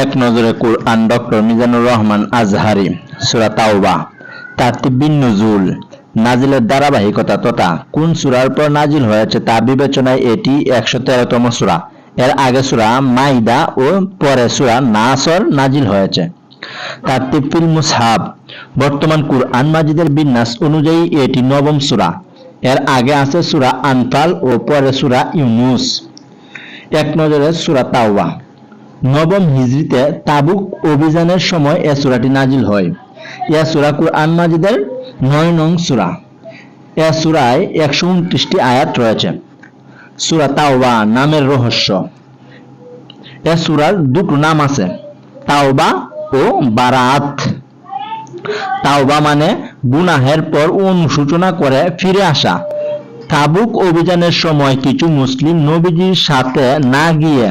এক নজরে কুরআন ডক্টর মিজানুর রহমান আজহারি, সূরা তাওবা। তারতিবিন নুজুল, নাজিলের ধারাবাহিকতা তথা কোন সূরার পর নাজিল হয়েছে তা বিবেচনায় এটি একশো তেরোতম সূরা। এর আগে সূরা মাইদা ও পরে সূরা নাসর নাজিল হয়েছে। তারতিবিল মুসহাব, বর্তমান কুরআন মাজিদের বিন্যাস অনুযায়ী এটি নবম সূরা। এর আগে আছে সূরা আনফাল ও পরে সূরা ইউনুস। এক নজরে সূরা তাওবা। নবম হিজরিতে তাবুক অভিযানের সময় এ সূরাটি নাজিল হয়। এ সূরা কুরআন মাজিদের নয় নং সূরা। এ সূরায় একশো উনত্রিশটি আয়াত রয়েছে। সূরা তাওবা নামের রহস্য। এ সূরার দুটো নাম আছে, তাওবা ও বারাত। তাওবা মানে গুনাহের পর অনুশোচনা করে ফিরে আসা। তাবুক অভিযানের সময় কিছু মুসলিম নবীজির সাথে না গিয়ে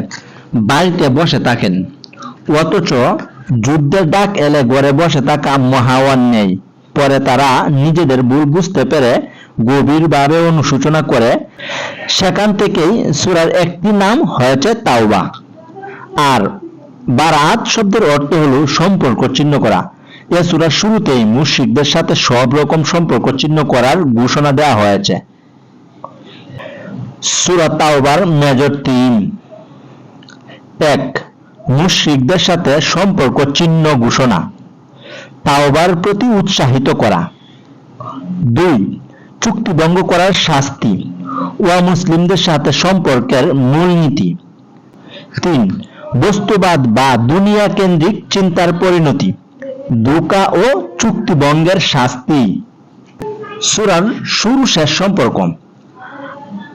বাড়িতে বসে থাকেন। অথচ যুদ্ধের ডাক এলে ঘরে বসে থাকা মহাওয়ান নেই। পরে তারা নিজেদের ভুল বুঝতে পেরে গভীরভাবে অনুশোচনা করে সেখান থেকেই সূরার একটি নাম হয়েছে তাওবা। আর বারাত শব্দের অর্থ হলো সম্পর্ক চিহ্ন করা। এ সূরার শুরুতেই মুশরিকদের সাথে সব রকম সম্পর্ক চিহ্ন করার ঘোষণা দেওয়া হয়েছে। সূরা তাওবার মেজর তিন। এক, মুশরিকদের সাথে সম্পর্ক চিহ্ন ঘোষণা, তাওবার প্রতি উৎসাহিত করা। দুই চুক্তি ভঙ্গ করার শাস্তি ওয়া মুসলিমদের সাথে সম্পর্কের মূলনীতি। তিন, বস্তুবাদ বা দুনিয়া কেন্দ্রিক চিন্তার পরিণতি, ধোঁকা ও চুক্তি ভঙ্গের শাস্তি। সুরার শুরু শেষ সম্পর্ক।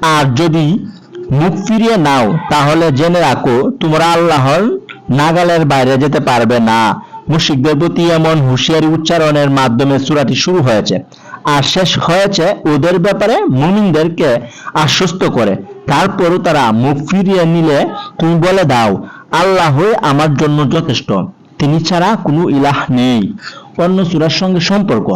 আর যদি মুখ ফিরিয়ে নাও, তাহলে জেনে রাখো, তোমরা আল্লাহর নাগালের বাইরে যেতে পারবে না। মুশিকদের প্রতি এমন হুঁশিয়ারি উচ্চারণের মাধ্যমে সূরাটি শুরু হয়েছে। আর শেষ হয়েছে ওদের ব্যাপারে মুমিনদেরকে আশ্বস্ত করে। তারপরও তারা মুখ ফিরিয়ে নিলে তুমি বলে দাও, আল্লাহই আমার জন্য যথেষ্ট। তিনি ছাড়া কোনো ইলাহ নেই। অন্য সূরার সঙ্গে সম্পর্ক।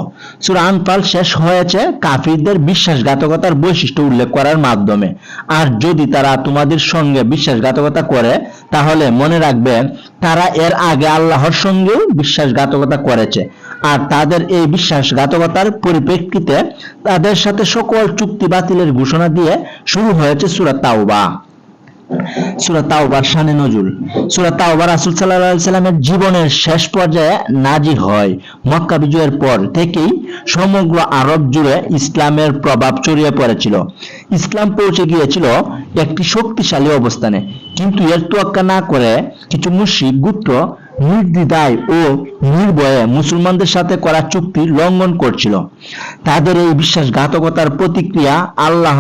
সূরা আনফাল শেষ হয়েছে কাফিরদের বিশ্বাসঘাতকতার বৈশিষ্ট্য উল্লেখ করার মাধ্যমে। আর যদি তারা তোমাদের সঙ্গে বিশ্বাসঘাতকতা করে, তাহলে মনে রাখবে তারা এর আগে আল্লাহর সঙ্গেও বিশ্বাসঘাতকতা করেছে। আর তাদের এই বিশ্বাসঘাতকতার পরিপ্রেক্ষিতে তাদের সাথে সকল চুক্তি বাতিলের ঘোষণা দিয়ে শুরু হয়েছে সূরা তাওবা। সূরা তাওবার শানে নজুল। সূরা তাওবা রাসূল সাল্লাল্লাহু আলাইহি সাল্লামের জীবনের শেষ পর্যায়ে নাজিল হয়। মক্কা বিজয়ের পর থেকেই সমগ্র আরব জুড়ে ইসলামের প্রভাব ছড়িয়ে পড়েছিল। ইসলাম পৌঁছে গিয়েছিল একটি শক্তিশালী অবস্থানে। কিন্তু এর তোয়াক্কা না করে কিছু মুশরিক গোত্র নির্দ্বিধায় ও নির্ভয়ে মুসলমানদের সাথে করা চুক্তি লঙ্ঘন করছিল। তাদের এই বিশ্বাসঘাতকতার প্রতিক্রিয়া আল্লাহ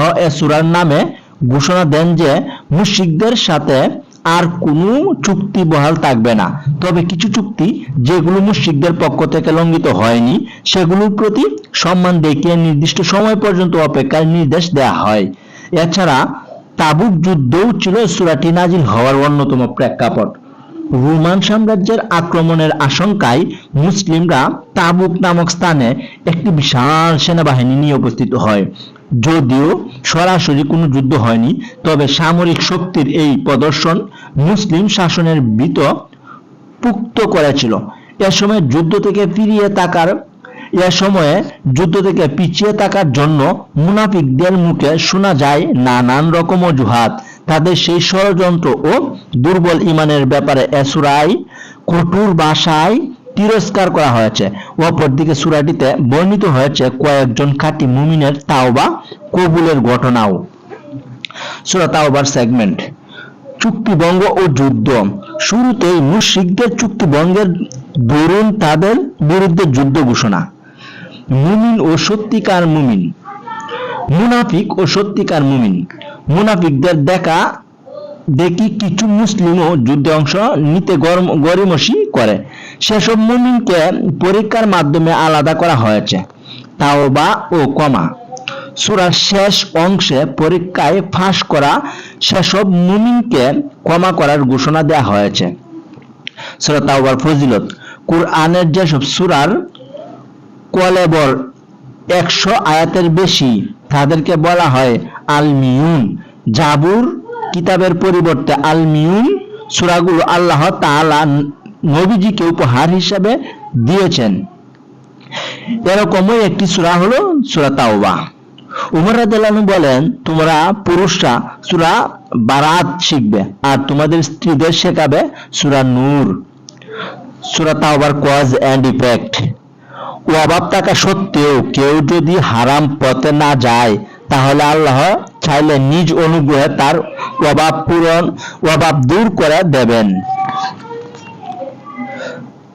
নামে ঘোষণা দেন যে মুশরিকদের সাথে আর কোনো চুক্তি বহাল থাকবে না। তবে কিছু চুক্তি যেগুলো মুশরিকদের পক্ষ থেকে লঙ্ঘিত হয়নি, সেগুলোর প্রতি সম্মান দেখিয়ে নির্দিষ্ট সময় পর্যন্ত অপেক্ষার নির্দেশ দেওয়া হয়। এছাড়া তাবুক যুদ্ধও ছিল, সূরাটি নাজিল হওয়ার অন্যতম প্রেক্ষাপট। রোমান সাম্রাজ্যের আক্রমণের আশঙ্কায় মুসলিমরা তাবুক নামক স্থানে একটি বিশাল সেনাবাহিনী নিয়ে উপস্থিত হয়। যদিও সরাসরি কোনো যুদ্ধ হয়নি, তবে সামরিক শক্তির এই প্রদর্শন মুসলিম শাসনের ভীত পুক্ত করেছিল। এ সময় যুদ্ধ থেকে ফিরিয়ে তাকার এ সময়ে যুদ্ধ থেকে পিছিয়ে থাকার জন্য মুনাফিকদের মুখে শোনা যায় নানান রকম অজুহাত। তাদের সেই ষড়যন্ত্র ও দুর্বল ইমানের ব্যাপারে এসুরাই কঠোর ভাষায় তিরস্কার করা হয়েছে। অপরদিকে সূরাটিতে বর্ণিত হয়েছে কয়েকজন খাঁটি মুমিনের তাওবা কবুলের ঘটনাও। সূরা তাওবার সেগমেন্ট। চুক্তিভঙ্গ ও যুদ্ধ। শুরুতেই মুশরিকদের চুক্তিভঙ্গের দরুন তাদের বিরুদ্ধে যুদ্ধ ঘোষণা। মুমিন ও সত্যিকার মুমিন। মুনাফিক ও সত্যিকার মুমিন। মুনাফিকদের দেখা দেখি কিছু মুসলিমও যুদ্ধে অংশ নিতে গরম- গড়িমসি করে। সেসব মুমিনকে পরীক্ষার মাধ্যমে আলাদা করা হয়েছে, তাওবা ও কমা। সূরার শেষ অংশে পরীক্ষায় ফাঁস করা সেসব মুমিনকে ক্ষমা করার ঘোষণা দেওয়া হয়েছে। সূরা তাওবার ফজিলত, কুরআনের যেসব সূরার কলেবর একশো আয়াতের বেশি, তাদেরকে বলা হয় আলমিউন। জাবুর কিতাবের পরিবর্তে আলমিউন, সূরাগুলো আল্লাহ তাআলা নবীজিকে উপহার হিসাবে দিয়েছেন। এরকমই একটি সূরা হলো সূরা তাওবা। উমর রাদিয়াল্লাহু বলেন, তোমরা পুরুষরা সূরা বারাত শিখবে আর তোমাদের স্ত্রীদের শেখাবে সূরা নূর। সূরা তাওবার কজ এন্ড ইফেক্ট ও অভাব থাকা সত্ত্বেও কেউ যদি হারাম পথে না যায়, তাহলে আল্লাহ চাইলে নিজ অনুগ্রহে তার অভাব পূরণ, অভাব দূর করে দেবেন।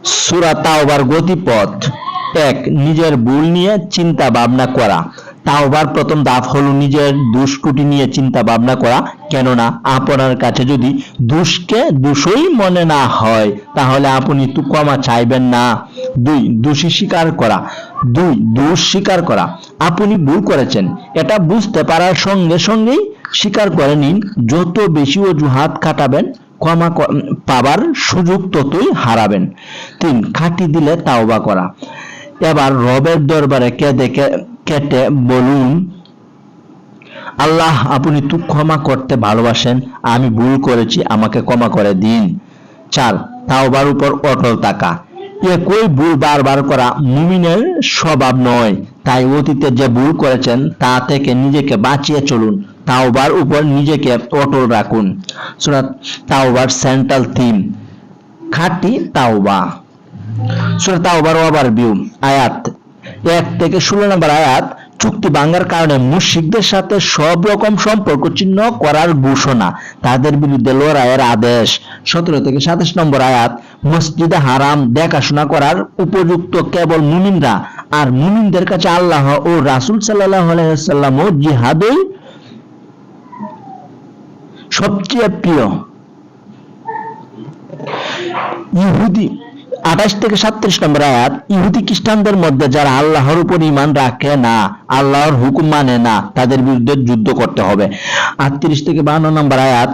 সূরা তাওবার গতিপথ এক নিজের ভুল নিয়ে চিন্তা ভাবনা করা। তাওবার প্রথম ধাপ হলো নিজের দুষ্কুটি নিয়ে চিন্তা ভাবনা করা। কেননা আপনার কাছে যদি দুষ্কে দোষই মনে না হয়, তাহলে আপনি তো ক্ষমা চাইবেন না। দুই, দোষী স্বীকার করা। দুই, দোষ স্বীকার করা। আপনি ভুল করেছেন। এটা বুঝতে পারার সঙ্গে সঙ্গেই স্বীকার করে নিন, যত বেশি অজুহাত কাটাবেন ক্ষমা পাবার সুযোগ ততই হারাবেন। তিন, খাঁটি দিলে তাওবা করা। এবার রবের দরবারে কেঁদে কেটে বলুন, আল্লাহ, আপনি তো ক্ষমা করতে ভালোবাসেন, আমি ভুল করেছি, আমাকে ক্ষমা করে দিন। চার, তাওবার উপর অটল থাকা। একই ভুল বারবার করা মুমিনের স্বভাব নয়, তাই অতীতে যে ভুল করেছেন, তা থেকে নিজেকে বাঁচিয়ে চলুন। তাওবার উপর নিজেকে অটল রাখুন। সুরাত তাওবার সেন্ট্রাল থিম খাঁটি তাওবা। সুরা তাওবার ওভার ভিউ আয়াত। এক থেকে ষোলো নম্বর আয়াত, চুক্তি ভাঙার কারণে মুশরিকদের সাথে সব রকম সম্পর্ক চিহ্ন করার ঘোষণা, তাদের বিরুদ্ধে লড়াইয়ের আদেশ। সতেরো থেকে সাতাশ নম্বর আয়াত, মসজিদে হারাম দেখাশোনা করার উপযুক্ত কেবল মুমিনরা, আর মুমিনদের কাছে আল্লাহ ও রাসূল সাল্লাল্লাহু আলাইহি সাল্লাম ও জিহাদই সবচেয়ে প্রিয়? ইহুদি, আঠাশ থেকে সাতত্রিশ নম্বর আয়াত, ইহুদি খ্রিস্টানদের মধ্যে যারা আল্লাহর উপর ইমান রাখে না, আল্লাহর হুকুম মানে না, তাদের বিরুদ্ধে যুদ্ধ করতে হবে। আটত্রিশ থেকে বান্ন নম্বর আয়াত,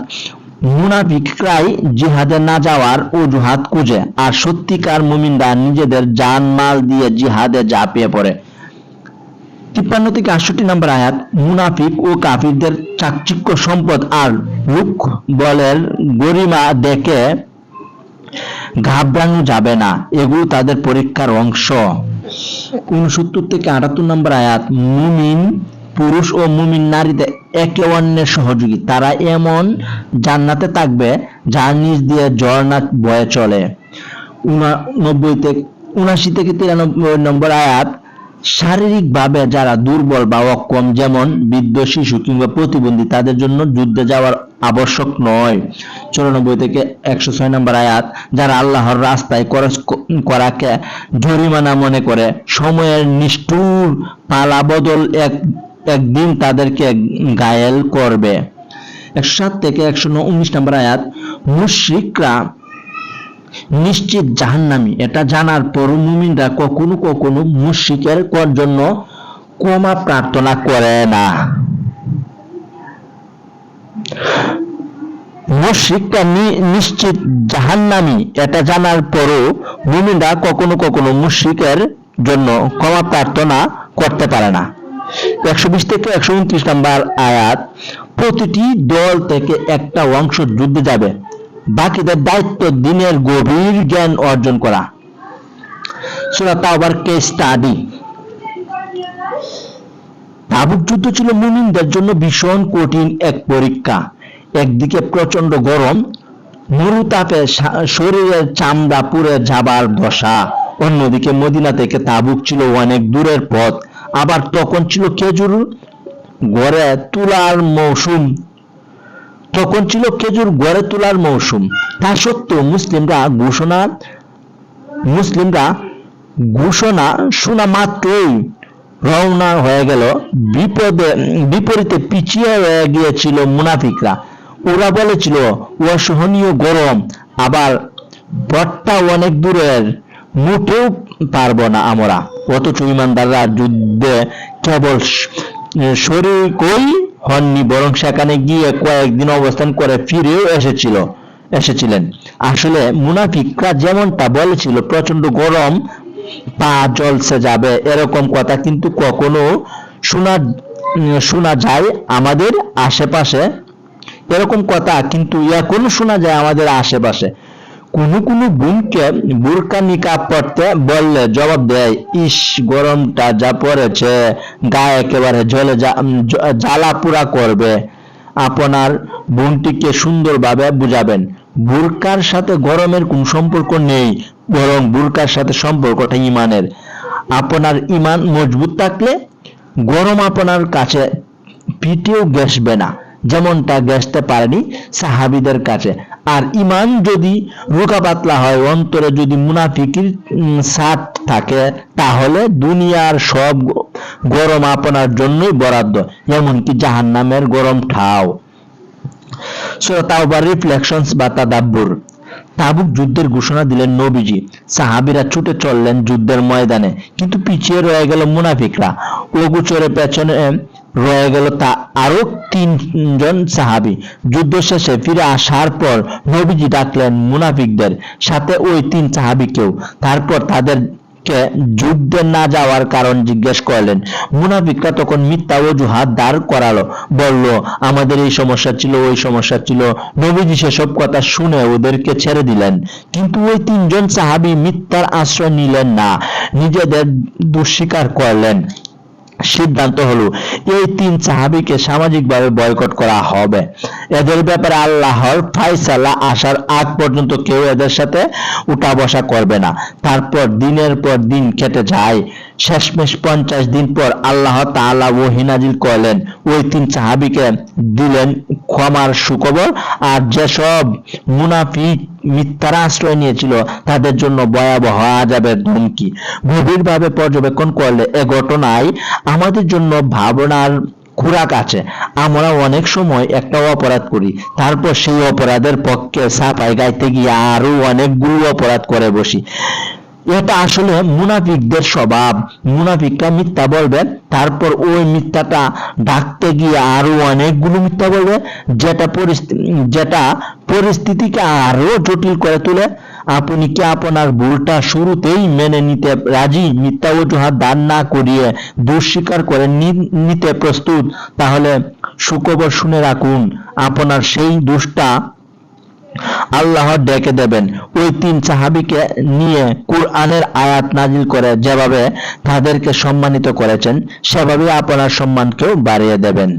মুনাফিকরাই জিহাদে না যাওয়ার অজুহাত খুঁজে, আর সত্যিকার মুমিনরা নিজেদের জান মাল দিয়ে জিহাদে ঝাঁপিয়ে পড়ে। তিপ্পান্ন থেকে আটষট্টি নম্বর আয়াত, মুনাফিক ও কাফিরদের চাকচিক্য সম্পদ আর লুক বলের গরিমা দেখে ঘাবড়ানো যাবে না। এগুলো তাদের পরীক্ষার অংশ। উনসত্তর থেকে আটাত্তর নম্বর আয়াত, মুমিন পুরুষ ও মুমিন নারীতে একে অন্যের সহযোগী। তারা এমন জান্নাতে থাকবে যার নিচ দিয়ে ঝর্ণা বয়ে চলে। উননব্বই থেকে উনাশি থেকে তিরানব্বই নম্বর আয়াত শারীরিকভাবে যারা দুর্বল বা অক্ষম, যেমন বৃদ্ধ, শিশু কিংবা প্রতিবন্ধী, তাদের জন্য যুদ্ধে যাওয়ার আবশ্যক নয়। চুরানব্বই থেকে একশো ছয় নম্বর আয়াত, যারা আল্লাহর রাস্তায় খরচ করাকে জরিমানা মনে করে, সময়ের নিষ্ঠুর পালা বদল এক একদিন তাদেরকে গায়েল করবে। একশো সাত থেকে একশো উনিশ নম্বর আয়াত, মুশ্রিকরা নিশ্চিত জাহান্নামী। এটা জানার পর মুমিনরা কখনো কখনো মুশরিকের কর জন্য ক্ষমা প্রার্থনা করে না। মুশরিকটা নিশ্চিত জাহান্নামী। এটা জানার পরও মুমিনরা কখনো কখনো মুশরিকের জন্য ক্ষমা প্রার্থনা করতে পারে না। একশো বিশ থেকে একশো উনত্রিশ নম্বর আয়াত, প্রতিটি দল থেকে একটা অংশ যুদ্ধে যাবে। বাকিদের দায়িত্ব দিনের গভীর জ্ঞান অর্জন করা। সুরা তাওবার কে স্টাডি তাবুক যুদ্ধ ছিল মুমিনদের জন্য ভীষণ কঠিন এক পরীক্ষা। একদিকে প্রচণ্ড গরম, মরুতাপে শরীরের চামড়া পুড়ে যাবার দশা। অন্যদিকে মদিনা থেকে তাবুক ছিল অনেক দূরের পথ। আবার তখন ছিল খেজুর, গড়ে তুলার মৌসুম। তখন ছিল খেজুর গড়ে তোলার মৌসুম। তা সত্ত্বেও মুসলিমরা ঘোষণা মুসলিমরা ঘোষণা শোনা মাত্রই রওনা হয়ে গেল। বিপদে, বিপরীতে পিছিয়ে হয়ে গিয়েছিল মুনাফিকরা। ওরা বলেছিল, অসহনীয় গরম, আবার পথটা অনেক দূরের, মোটেও পারব না আমরা। অথচ ইমানদাররা যুদ্ধে কেবল শরীরকই হননি, বরং সেখানে গিয়ে কয়েকদিন অবস্থান করে ফিরেও এসেছিল, এসেছিলেন। আসলে মুনাফিকরা যেমনটা বলেছিল প্রচণ্ড গরম, পা জলসে যাবে, এরকম কথা কিন্তু কখনো শোনা শোনা যায় আমাদের আশেপাশে। এরকম কথা কিন্তু এখনও শোনা যায় আমাদের আশেপাশে। কোনো কোনো বোনকে বোরকা নিকাব পড়তে বললে জবাব দেয়, ইস, গরমটা যা পড়েছে গায়ে একেবারে জলে জ্বালা পুরা করবে। আপনার বোনটিকে সুন্দরভাবে বুঝাবেন, বুরকার সাথে গরমের কোন সম্পর্ক নেই, বরং বুরকার সাথে সম্পর্কটা ইমানের। আপনার ইমান মজবুত থাকলে গরম আপনার কাছে পিঠেও গেসবে না। যেমনটা গেসতে পারেনি সাহাবিদের কাছে। আর ইমান যদি রোগা পাতলা হয়, অন্তরে যদি মুনাফিকির সাট থাকে, তাহলে দুনিয়ার সব গরম আপনার জন্যই বরাদ্দ। এমনকি জাহান্নামের গরম ঠাও। সূরা তাওবার রিফ্লেকশনস বা তাদাব্বুর। তাবুক যুদ্ধের ঘোষণা দিলেন নবীজি। সাহাবীরা ছুটে চললেন যুদ্ধের ময়দানে। কিন্তু পিছিয়ে রয়ে গেল মুনাফিকরা। অগুচরে পেছনে রয়ে গেল তা আরও তিনজন সাহাবী। যুদ্ধ শেষে ফিরে আসার পর নবীজি ডাকলেন মুনাফিকদের, সাথে ওই তিন সাহাবীকেও। তারপর তাদের কে যুদ্ধে না যাওয়ার কারণ জিজ্ঞেস করলেন। মুনাফিকরা তখন মিথ্যা অজুহাত দাঁড় করালো। বলল, আমাদের এই সমস্যা ছিল, ওই সমস্যা ছিল। নবীজি সেসব কথা শুনে ওদেরকে ছেড়ে দিলেন। কিন্তু ওই তিনজন সাহাবী মিথ্যার আশ্রয় নিলেন না। নিজেদের দুঃস্বীকার করলেন। সিদ্ধান্ত হলো, এই তিন সাহাবিকে সামাজিকভাবে বয়কট করা হবে। এদের ব্যাপারে আল্লাহর ফাইসালা আসার আগ পর্যন্ত কেউ এদের সাথে উঠা বসা করবে না। তারপর দিনের পর দিন কেটে যায়। শেষমেশ পঞ্চাশ দিন পর আল্লাহ তাআলা ওহী নাজিল করলেন। ওই তিন সাহাবীকে দিলেন ক্ষমার সুখবর আর যেসব মুনাফিক মিথ্যার আশ্রয় নিয়েছিল, তাদের জন্য ভয়াবহ আজাবের ধমকি। গভীরভাবে পর্যবেক্ষণ করলে এ ঘটনায় আমাদের জন্য ভাবনার খোরাক আছে। আমরা অনেক সময় একটা অপরাধ করি, তারপর সেই অপরাধের পক্ষে সাফাই গাইতে গিয়ে আরও অনেকগুলো অপরাধ করে বসি। এটা আসলে মুনাফিকদের স্বভাব। মুনাফিকরা মিথ্যা বলবে, তারপর ওই মিথ্যাটা ডাকতে গিয়ে আরও অনেকগুলো মিথ্যা বলবে, যেটা পরিস্থিতি যেটা পরিস্থিতিকে আরও জটিল করে তোলে। আপনি কি আপনার ভুলটা শুরুতেই মেনে নিতে রাজি? মিথ্যা অজুহাত দান না করিয়ে দুঃস্বীকার করে নি- নিতে প্রস্তুত। তাহলে সুখবর শুনে রাখুন, আপনার সেই দুষ্টা আল্লাহ ডেকে দেবেন। ওই তিন সাহাবিকে নিয়ে কুরআনের আয়াত নাজিল করে যেভাবে তাদেরকে সম্মানিত করেছেন সেভাবে আপনার সম্মানকেও বাড়িয়ে দেবেন।